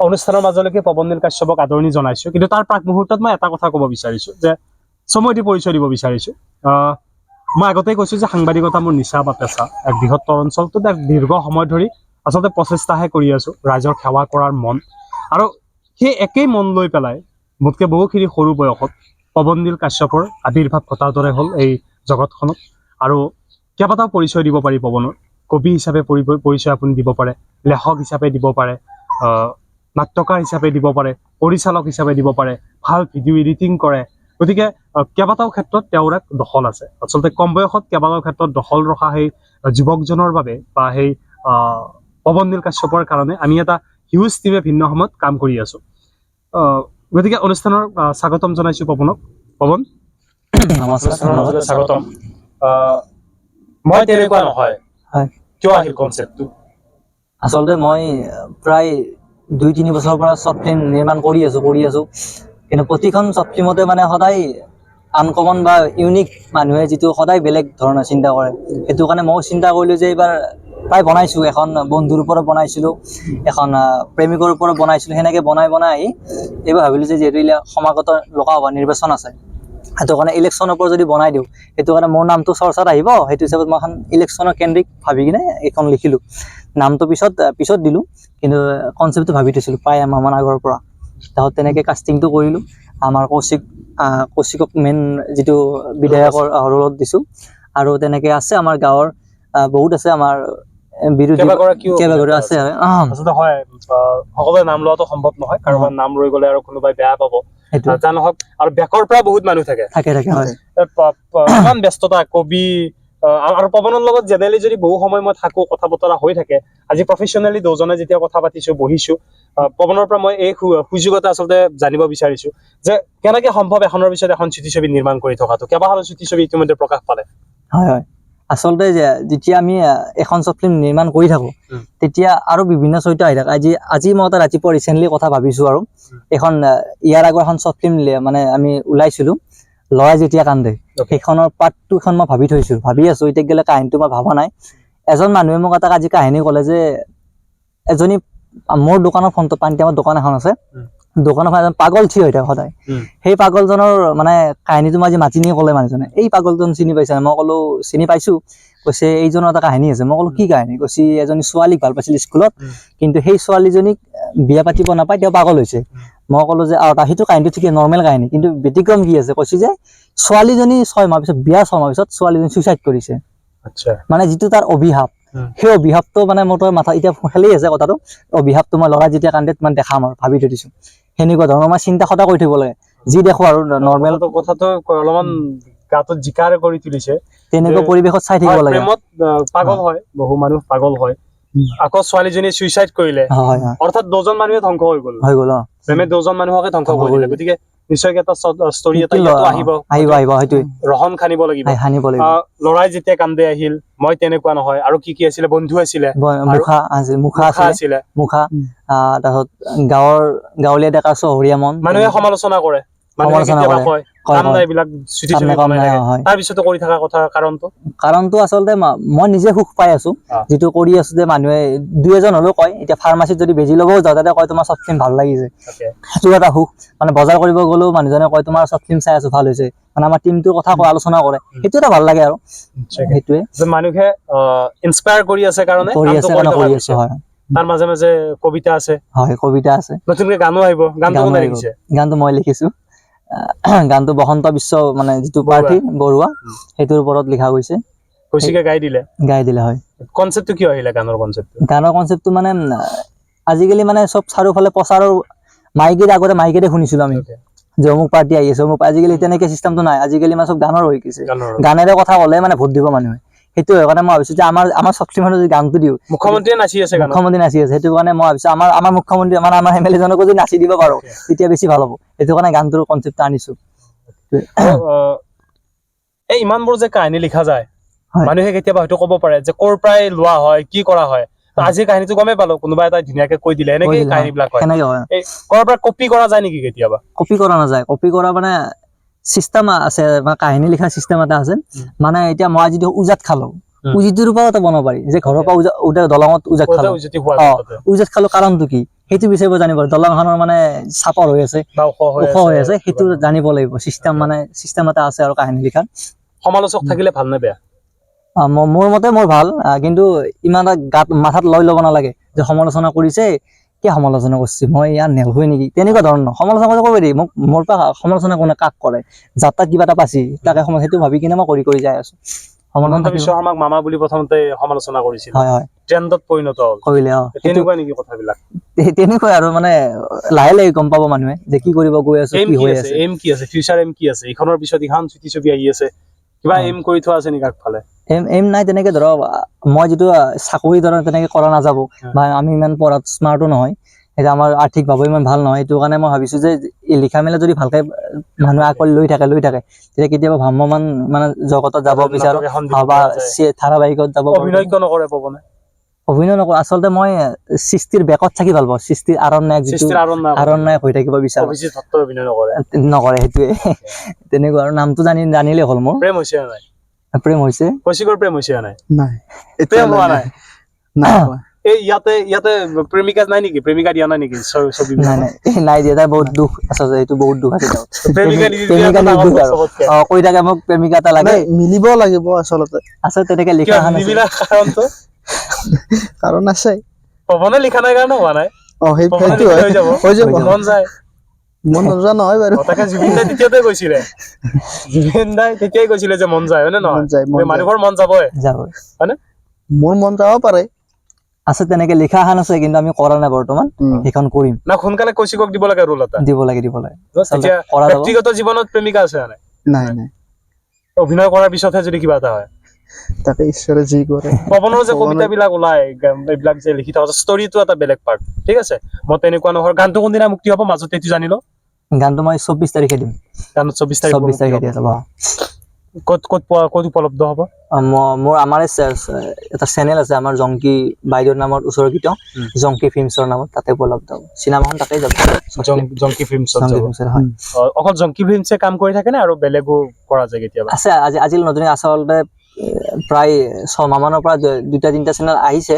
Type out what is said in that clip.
অনুষ্ঠানৰ মাজলৈকে পৱননীল কাশ্যপক আদৰণি জনাইছো। কিন্তু তাৰ প্ৰাক মুহূৰ্তত মই এটা কথা ক'ব বিচাৰিছো, যে চমুকৈ পৰিচয় দিব বিচাৰিছো। মই আগতেই কৈছো যে সাংবাদিকতা মোৰ নিচা বা পেচা। এক বৃহত্তৰ অঞ্চলটোত এক দীৰ্ঘ সময় ধৰি আচলতে প্ৰচেষ্টাহে কৰি আছো, ৰাইজৰ সেৱা কৰাৰ মন। আৰু সেই একেই মন লৈ পেলাই মোতকৈ বহুখিনি সৰু বয়সত পৱননীল কাশ্যপৰ আৱিৰ্ভাৱ ঘটাৰ দৰে হ'ল এই জগতখনত। আৰু কেইবাটাও পৰিচয় দিব পাৰি পৱনৰ। কবি হিচাপে পৰি- পৰিচয় আপুনি দিব পাৰে, লেখক হিচাপে দিব পাৰে। নাট্যকাৰ হিচাপে দিব পাৰে পৰিচালক হিচাপে দিব পাৰে ভালো ভিডিঅ' এডিটিং কৰে। গতিকে কেইবাটাও ক্ষেত্ৰত তেওঁৰ এক দখল আছে। আচলতে কম বয়সত কেইবাটাও ক্ষেত্ৰত দখল ৰখা সেই যুৱকজনৰ বাবে বা সেই আহ, পৱননীল কাশ্যপৰ কাৰণে আমি এটা হিউজ টিমে ভিন্ন সময়ত কাম কৰি আছো। আহ, গতিকে অনুষ্ঠানৰ স্বাগতম জনাইছো পৱনক। পৱন? স্বাগতম। আহ, মই তেনেকুৱা নহয়। হয়। কিয় আহিল কনচেপ্টটো আচলতে মই প্ৰায় দুই, তিনি বছৰৰ পৰা শ্বৰ্ট ফিল্ম নিৰ্মাণ কৰি আছো কৰি আছো। কিন্তু প্ৰতিখন শ্বৰ্ট ফিল্মতে মানে সদায় আনকমন বা ইউনিক মানুহে যিটো সদায় বেলেগ ধৰণৰ চিন্তা কৰে। সেইটো কাৰণে ময়ো চিন্তা কৰিলোঁ যে এইবাৰ প্ৰায় বনাইছোঁ, এখন বন্ধুৰ ওপৰত বনাইছিলোঁ, এখন প্ৰেমিকৰ ওপৰত বনাইছিলোঁ, সেনেকৈ বনাই বনাই আহি এইবাৰ ভাবিলোঁ যে যিহেতু সমাগত লোকসভা নিৰ্বাচন আছে। সেইটো কাৰণে ইলেকশ্যনৰ ওপৰত যদি বনাই দিওঁ, সেইটো কাৰণে মোৰ নামটো চৰ্চাত আহিব, সেইটো হিচাপত মই এখন ইলেকশ্যনৰ কেন্দ্ৰিক ভাবি কিনে এইখন লিখিলোঁ। নামটো পিছত পিছত দিলোঁ, কিন্তু কনচেপ্টটো ভাবি থৈছিলোঁ, প্ৰায় এমাহমান আগৰ পৰা। তাৰপিছত তেনেকৈ কাষ্টিংটো কৰিলোঁ। আমাৰ কৌশিক কৌশিকক মেইন যিটো বিধায়কৰ ৰোলত দিছোঁ। আৰু তেনেকৈ আছে আমাৰ গাঁৱৰ বহুত আছে আমাৰ বিৰোধী কেইবাগৰাকীও আছে আচলতে হয় সকলোৱে নাম লোৱাটো সম্ভৱ নহয় কাৰোবাৰ নাম ৰৈ গ'লে আৰু কোনোবাই বেয়া পাব। যা নহওক আৰু বেকৰ পৰা বহুত মানুহ থাকে। থাকে থাকে হয়। ইমান ব্যস্ততা কবি আৰু- পৱনৰ লগত জেনেৰেলি যদি বহু সময় মই থাকো কথা বতৰা হৈ থাকে আজি প্ৰফেচনেলি দুজনে যেতিয়া কথা পাতিছো বহিছো আহ, পৱনৰ পৰা মই এই সু- সুযোগ এটা আচলতে জানিব বিচাৰিছো যে কেনেকে সম্ভৱ এখনৰ পিছত এখন চুটি ছবি নিৰ্মাণ কৰি থকাটো। কেইবাখনো চুটি ছবি ইতিমধ্যে প্ৰকাশ পালে। হয় হয়। আচলতে যেতিয়া আমি এখন শ্বৰ্ট ফিল্ম নিৰ্মাণ কৰি থাকোঁ তেতিয়া আৰু বিভিন্ন চৰিত্ৰ আহি থাকে। আজি আজি মই এটা ৰাতিপুৱা ৰিচেণ্টলি কথা ভাবিছোঁ আৰু। এখন ইয়াৰ আগৰ এখন শ্বৰ্ট ফিল্ম মানে আমি ওলাইছিলোঁ ল'ৰাই যেতিয়া কান্দে. সেইখনৰ পাৰ্ট টুখন মই ভাবি থৈছোঁ। ভাবি আছোঁ এতিয়া গেলে কাহিনীটো মই ভবা নাই। এজন মানুহে মোক এটা আজি কাহিনী ক'লে যে এজনী মোৰ দোকানৰ ফোনটো পানীটেমৰ দোকান এখন আছে। দোকানৰ এজন পাগল থিয় হৈ থাকে সদায় সেই পাগলজনৰ মানে কাহিনীটো মই আজি মাতি নিয়ে ক'লে মানুহজনে। এই পাগলজন চিনি পাইছা মই ক'লো চিনি পাইছোঁ। কৈছে এইজনৰ এটা কাহিনী আছে। মই ক'লো কি কাহিনী? কৈছে এজনী ছোৱালীক ভালো পাইছিল স্কুলত কিন্তু সেই ছোৱালীজনীক বিয়া পাতিব নাপায় তেওঁ পাগল হৈছে। মই ক'লো যে আৰু সেইটো কাহিনীটো ঠিকেই নৰ্মেল কাহিনী কিন্তু ব্যতিক্ৰম কি আছে? কৈছে যে ছোৱালীজনী ছয় মাহ পিছত বিয়া ছয় মাহ পিছত ছোৱালীজনী চুইচাইড কৰিছে। আচ্ছা। মানে যিটো তাৰ অভিশাপ সেই অভিশাপটো মানে মোৰ তাৰ মাথা এতিয়া খেলি আছে কথাটো অভিশাপটো মই ল'ৰা যেতিয়া কান্দে মানে দেখাম আৰু ভাবি থৈ দিছোঁ। সেনেকুৱা ধৰণৰ মই চিন্তা সদায় কৰি থাকিব লাগে। যি দেখো আৰু নৰ্মেল কথাটো অলপমান গাটোত জিকাৰ কৰি তুলিছে। তেনেকুৱা পৰিৱেশত চাই থাকিব লাগে। প্ৰেমত পাগল হয় বহু মানুহ পাগল হয়। আকৌ ছোৱালীজনীয়ে চুইচাইড কৰিলে। অৰ্থাৎ দুজন মানুহে ধ্বংস হৈ গ'ল। হৈ গ'ল প্ৰেমে দহজন মানুহকে ধ্বংস কৰিলে। গতিকে নিশ্চয়কৈ এটা ষ্টৰি এটা আহিব। আহিব আহিব সেইটোৱে। ৰহন খানিব লাগিব। সানিব লাগিব। ল'ৰাই যেতিয়া কান্দে আহিল মই তেনেকুৱা নহয়। আৰু কি কি আছিলে? বন্ধু আছিলে। মুখা আছিল মুখা আছিলে। মুখা তাৰপিছত গাঁৱৰ গাঁৱলীয়া ডেকা চহৰীয়া মন মানুহে সমালোচনা কৰে। কাৰণটো? আচলতে মই নিজে সুখ পাই আছো। যিটো কৰি আছো যে মানুহে দুই এজন হ'লেও কয় এতিয়া ফাৰ্মাচীত যদি বেজি ল'বও যাওঁ তাতে কয় তোমাৰ চব ফিল্ম ভালো লাগিছে সেইটো এটা সুখ। মানে বজাৰ কৰিব গ'লেও মানুহজনে কয় তোমাৰ চব ফিল্ম চাই আছো ভালো হৈছে। মানে আমাৰ টিমটোৰ কথা কয় আলোচনা কৰে। সেইটো এটা ভালো লাগে আৰু। সেইটোৱে। মানুহে ইনস্পায়াৰ কৰি আছে কাৰণে কৰি আছে কাৰণে কৰি গৈছে। হয়। তাৰ মাজে মাজে কবিতা আছে। হয় কবিতা আছে। নতুনকে গানো আহিব গানটো মই লিখিছো। গানটো বসন্ত বিশ্ব মানে যিটো। প্ৰাৰ্থী বৰুৱা সেইটোৰ ওপৰত লিখা গৈছে। কৌশিকে গাই দিলে? গাই দিলে হয়। কনচেপ্টটো কিয় আহিলে গানৰ কনচেপ্টটো গানৰ কনচেপ্টটো মানে আজিকালি মানে চব চাৰিওফালে প্ৰচাৰৰ মাইকেৰে আগতে মাইকেৰে শুনিছিলো আমি। যে অমুক পাৰ্টি আহি আছে অমুক আজিকালি তেনেকে চিষ্টেমটো নাই। আজিকালি মানে চব গানৰ হৈ গৈছে। গানেৰে কথা ক'লে মানে ভোট দিব মানুহে। সেইটো কাৰণে মই ভাবিছো যে আমাৰ আমাৰ শক্তি মানুহ যদি গানটো দিওঁ মুখ্যমন্ত্ৰীয়ে নাচি আছে মুখ্যমন্ত্ৰী নাচি আছে। সেইটো কাৰণে মই ভাবিছো আমাৰ আমাৰ মুখ্যমন্ত্ৰী মানে আমাৰ এম এল এজনকো যদি নাচি দিব পাৰো তেতিয়া বেছি ভালো হ'ব। সেইটো কাৰণে গানটোৰ কনচেপ্টটো আনিছো। এই ইমানবোৰ যে কাহিনী লিখা যায় মানুহে কেতিয়াবা হয়তো ক'ব পাৰে যে ক'ৰ পৰাই লোৱা হয় কি কৰা হয়। আজিৰ কাহিনীটো গমেই পালো কোনোবা এটা ধুনীয়াকে কৈ দিলে। এনেকে দিলে, কাহিনী বিলাক হয়। হয়? ক'ৰ পৰা কপি কৰা যায় নেকি কেতিয়াবা? কপি কৰা নাযায়। কপি কৰা মানে চিষ্টেম আছে বা কাহিনী লিখা চিষ্টেম এটা আছে। মানে এতিয়া মই যদি উজাত খালো। উম। উজিটোৰ পৰাও এটা বনাব পাৰি। যে ঘৰৰ পৰা উজা দলঙত উজাত খালো। উজতি খালো কাৰণটো কি? সেইটো বিচাৰিব জানিব দলংখনৰ মানে চাপৰ হৈ আছে। ওখ হৈ আছে। সেইটো জানিব লাগিব। চিষ্টেম মানে চিষ্টেম এটা আছে আৰু কাহিনী লিখাত সমালোচক থাকিলে ভালো নে বেয়া? মোৰ মতে মোৰ ভালো কিন্তু ইমান এটা গাত মাথাত লৈ ল'ব নালাগে। যে সমালোচনা কৰিছে কিয় সমালোচনা কৰিছে? মই ইয়াৰ নেলহুৱে নেকি? তেনেকুৱা ধৰণৰ সমালোচনা কৰিব কৰিব মোক মোৰ পৰা সমালোচনা কোনে কাক কৰে? যাৰ তাত কিবা এটা পাইছি তাকে সমা- সেইটো ভাবি কিনে মই কৰি কৰি যাই আছো। হিমন্ত বিশ্ব শৰ্মাক মামা বুলি প্ৰথমতে সমালোচনা কৰিছিল। হয় হয়। ট্ৰেণ্ডত পৰিণত হ'ল। কৰিলে অ। তেনেকুৱা নেকি কথাবিলাক? তেনেকুৱাই আৰু মানে লাহে লাহে গম পাব মানুহে যে কি কৰিব গৈ আছো কি কি হৈ আছে? আছে। এম কি আছে? ফিউচাৰ এম কি আছে? ইখনৰ পিছত ইখন চুটি ছবি আহি আছে। কিবা এম কৰি থোৱা আছে নেকি আগফালে? এম এম নাই তেনেকে ধৰক মই যিটো চাকৰি ধৰক তেনেকে কৰা নাযাব বা আমি ইমান পঢ়াত স্মাৰ্টো নহয় এতিয়া আমাৰ আৰ্থিকভাৱে ইমান ভালো নহয় সেইটো কাৰণে মই ভাবিছো যে লিখা মেলা যদি ভালকে মানুহে আকোৱালি লৈ থাকে লৈ থাকে তেতিয়া কেতিয়াবা ভ্ৰাম্যমান মানে জগতত যাব বিচাৰো বা ধাৰাবাহিকত যাব অভিনয় নকৰে পৱনে অভিনয় নকৰো আচলতে মই সৃষ্টিৰ বেকত থাকি ভালো পাওঁ। সৃষ্টিৰ আৰণ্যক আৰণ্যক। হৈ থাকিব বিচাৰো। নকৰে। সেইটোৱে। তেনেকুৱা আৰু নামটো জানি জানিলে হ'ল মোৰ। প্ৰেম হৈছে নাই? প্ৰেম হৈছে। কৌশিকৰ প্ৰেম হৈছে নাই? নাই। প্ৰেম হোৱা নাই। নাই? এই ইয়াতে ইয়াতে প্ৰেমিকা নাই নেকি? প্ৰেমিকা দিয়া নাই নেকি? ছবি নাই নাই। নাই দিয়া তাই বহুত দুখ আছে এইটো বহুত দুখ আছে প্ৰেমিকা প্ৰেমিকা দিয়াটো আৰু। অ কৈ থাকে মোক প্ৰেমিকা এটা লাগে। মিলিব লাগিব আচলতে। আছে তেনেকে লিখা নিমিলা কাৰণটো? কাৰণ আছে। পৱনে লিখা নাই কাৰণে হোৱা নাই। অ সেই সেইটো হয়। হৈ যাব। হৈ যাব। মন যায়। মন নোযোৱা নহয় বাৰু। তাকে জুবিন দাই তেতিয়াতে কৈছিলে। জুবিন দাই তেতিয়াই কৈছিলে যে মন যায় হয়নে নহয়? মন মন মানুহৰ মন যাবই। যাব হয়নে? মোৰ মন যাব পাৰে। আছে তেনেকে লিখা এখন আছে কিন্তু আমি কৰা নাই বৰ্তমান। সেইখন কৰিম। না সোনকালে কৌশিকক দিব লাগে ৰোল এটা। দিব লাগে দিব লাগে। ব্যক্তিগত জীৱনত প্ৰেমিকা আছে নাই নাই নাই। অভিনয় কৰাৰ পিছতহে যদি কিবা এটা হয়। তাকে ঈশ্বৰে যি কৰে। পৱনৰ যে কবিতাবিলাক ওলাই এইবিলাক যে লিখি থকা ষ্টৰিটো এটা বেলেগ পাৰ্ট ঠিক আছে? মই তেনেকুৱা নহয় গানটো কোনদিনা মুক্তি হ'ব মাজতে এইটো জানি লওঁ। গানটো মই চৌব্বিছ তাৰিখে দিম। গানত চৌবিশ তাৰিখ চৌব্বিছ তাৰিখে দিয়া যাব ক'ত ক'ত পোৱা ক'ত উপলব্ধ হ'ব? মোৰ আমাৰ এটা চেনেল আছে আমাৰ জংকী বাইদেউৰ নামত উচ্চৰ্গিত উম। জংকী ফিল্মছৰ নামত তাতে উপলব্ধ হ'ব। চিনেমাখন তাতে যাব। জংকি ফিল্মছৰ হয়। অ, অকল জংকি ফিল্মছে কাম কৰি থাকে নে আৰু বেলেগো কৰা যায় কেতিয়াবা? আছে আজি আজি নতুন আচলতে প্ৰায় ছমাহমানৰ পৰা দুটা তিনিটা চেনেল আহিছে।